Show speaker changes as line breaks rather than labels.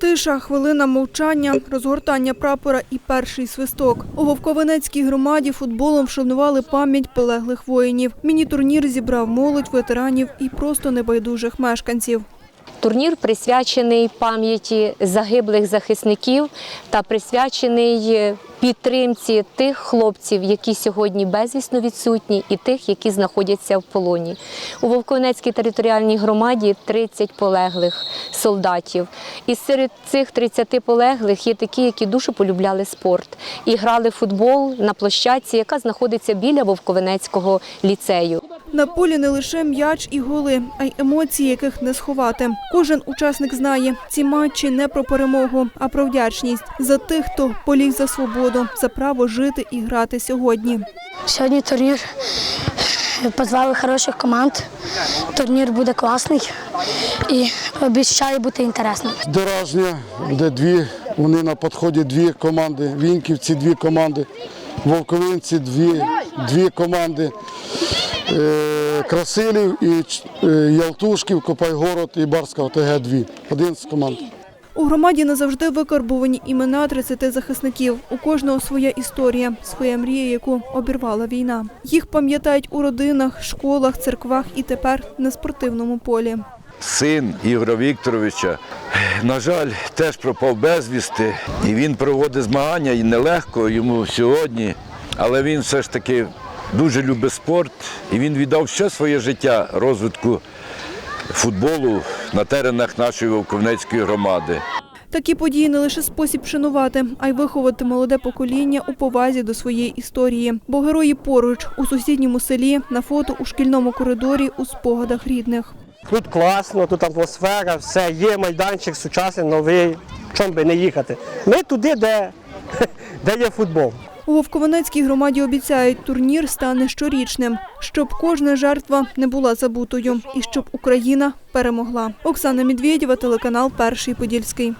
Тиша, хвилина мовчання, розгортання прапора і перший свисток. У Вовковенецькій громаді футболом вшанували пам'ять полеглих воїнів. Міні-турнір зібрав молодь, ветеранів і просто небайдужих мешканців.
Турнір присвячений пам'яті загиблих захисників та присвячений підтримці тих хлопців, які сьогодні безвісно відсутні, і тих, які знаходяться в полоні. У Вовковнецькій територіальній громаді 30 полеглих солдатів. І серед цих 30 полеглих є такі, які дуже полюбляли спорт і грали футбол на площадці, яка знаходиться біля Вовковенецького ліцею.
На полі не лише м'яч і голи, а й емоції, яких не сховати. Кожен учасник знає, ці матчі не про перемогу, а про вдячність за тих, хто поліг за свободу, за право жити і грати сьогодні.
Сьогодні турнір. Позвали хороших команд. Турнір буде класний і обіцяє бути інтересним.
Дорожня, буде дві, вони на підході дві команди, Вінківці дві команди, Вовковинці дві, дві команди, е, Красилів і е, Ялтушків, Копайгород і Барська ОТГ дві. Один з команд.
У громаді назавжди викарбувані імена 30 захисників. У кожного своя історія, своя мрія, яку обірвала війна. Їх пам'ятають у родинах, школах, церквах і тепер на спортивному полі.
Син Ігоря Вікторовича, на жаль, теж пропав безвісти. І він проводить змагання і нелегко йому сьогодні. Але він все ж таки дуже любить спорт і він віддав все своє життя розвитку футболу на теренах нашої Вовковнецької громади.
Такі події не лише спосіб шанувати, а й виховати молоде покоління у повазі до своєї історії. Бо герої поруч у сусідньому селі, на фото у шкільному коридорі, у спогадах рідних.
Тут класно, тут атмосфера, все є, майданчик сучасний, новий. Чом би не їхати? Ми туди, де, де є футбол.
У Вовкованецькій громаді обіцяють, турнір стане щорічним, щоб кожна жертва не була забутою і щоб Україна перемогла. Оксана Медведєва, телеканал Перший Подільський.